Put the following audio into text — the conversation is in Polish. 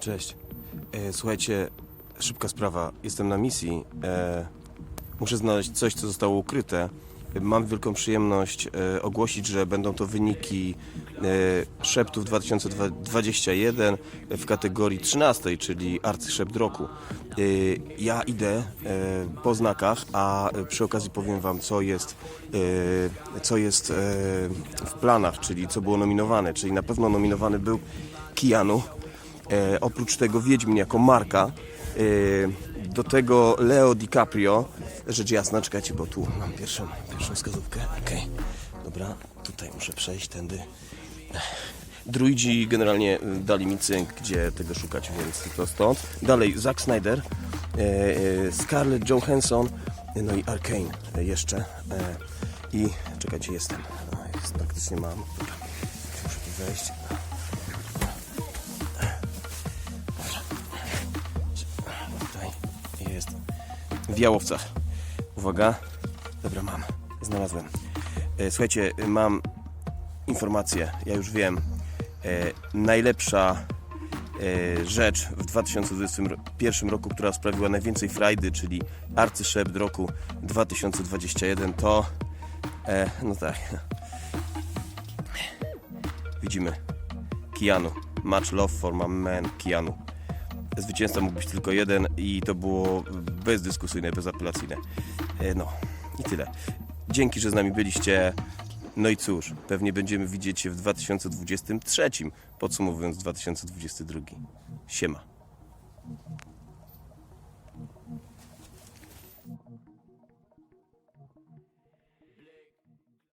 Cześć. E, słuchajcie, szybka sprawa. Jestem na misji. E, muszę znaleźć coś, co zostało ukryte. Mam wielką przyjemność e, ogłosić, że będą to wyniki e, szeptów 2021 w kategorii 13, czyli arcyszept roku. E, ja idę e, po znakach, a przy okazji powiem Wam, co jest, e, co jest e, w planach, czyli co było nominowane. Czyli na pewno nominowany był Kijanu. E, oprócz tego Wiedźmin jako marka. E, do tego Leo DiCaprio. Rzecz jasna, czekajcie, bo tu mam pierwszą, pierwszą wskazówkę. Okej, dobra, tutaj muszę przejść tędy. Druidzi generalnie y, dali mi cynk, gdzie tego szukać, więc tylko stąd. Dalej Zack Snyder, e, e, Scarlett Johansson, no i Arkane jeszcze. E, I czekajcie, jestem. No, jest, praktycznie mam. Muszę tu wejść. W Jałowcach. Uwaga. Dobra, mam. Znalazłem. E, Słuchajcie, mam informację. Ja już wiem. E, najlepsza e, rzecz w 2021 roku, która sprawiła najwięcej frajdy, czyli arcyszept roku 2021 to... No tak. Widzimy. Kianu. Much love for my man Kianu. Zwycięzca mógł być tylko jeden i to było bezdyskusyjne, bezapelacyjne. E, No i tyle. Dzięki, że z nami byliście. No i cóż, pewnie będziemy widzieć się w 2023, podsumowując 2022. Siema.